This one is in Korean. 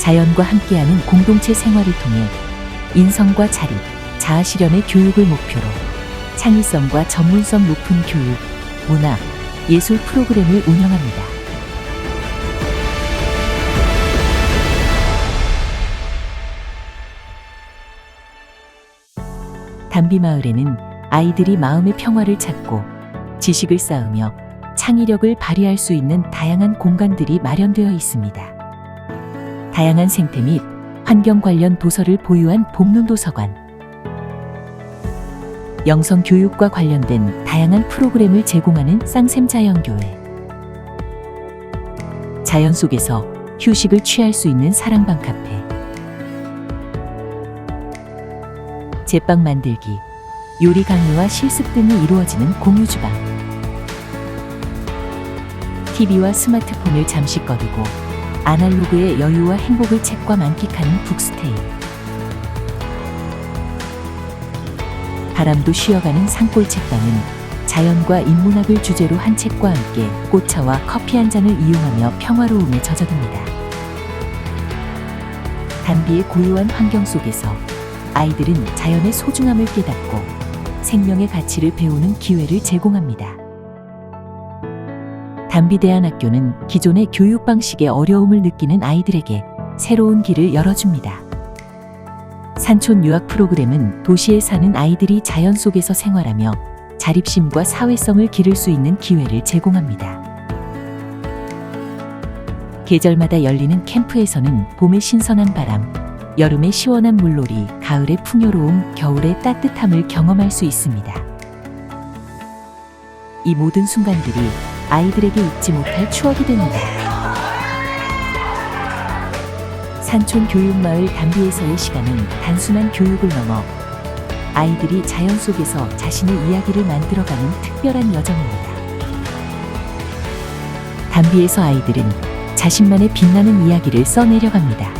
자연과 함께하는 공동체 생활을 통해 인성과 자립, 자아 실현의 교육을 목표로 창의성과 전문성 높은 교육, 문화, 예술 프로그램을 운영합니다. 담비마을에는 아이들이 마음의 평화를 찾고 지식을 쌓으며 창의력을 발휘할 수 있는 다양한 공간들이 마련되어 있습니다. 다양한 생태 및 환경 관련 도서를 보유한 봄눈 도서관, 영성 교육과 관련된 다양한 프로그램을 제공하는 쌍샘 자연교회, 자연 속에서 휴식을 취할 수 있는 사랑방 카페, 제빵 만들기, 요리 강의와 실습 등이 이루어지는 공유 주방, TV와 스마트폰을 잠시 꺼두고 아날로그의 여유와 행복을 책과 만끽하는 북스테이. 바람도 쉬어가는 산골 책방은 자연과 인문학을 주제로 한 책과 함께 꽃차와 커피 한 잔을 이용하며 평화로움에 젖어듭니다. 단비의 고요한 환경 속에서 아이들은 자연의 소중함을 깨닫고 생명의 가치를 배우는 기회를 제공합니다. 담비대안학교는 기존의 교육 방식의 어려움을 느끼는 아이들에게 새로운 길을 열어줍니다. 산촌 유학 프로그램은 도시에 사는 아이들이 자연 속에서 생활하며 자립심과 사회성을 기를 수 있는 기회를 제공합니다. 계절마다 열리는 캠프에서는 봄의 신선한 바람, 여름의 시원한 물놀이, 가을의 풍요로움, 겨울의 따뜻함을 경험할 수 있습니다. 이 모든 순간들이 아이들에게 잊지 못할 추억이 됩니다. 산촌 교육마을 담비에서의 시간은 단순한 교육을 넘어 아이들이 자연 속에서 자신의 이야기를 만들어가는 특별한 여정입니다. 담비에서 아이들은 자신만의 빛나는 이야기를 써내려갑니다.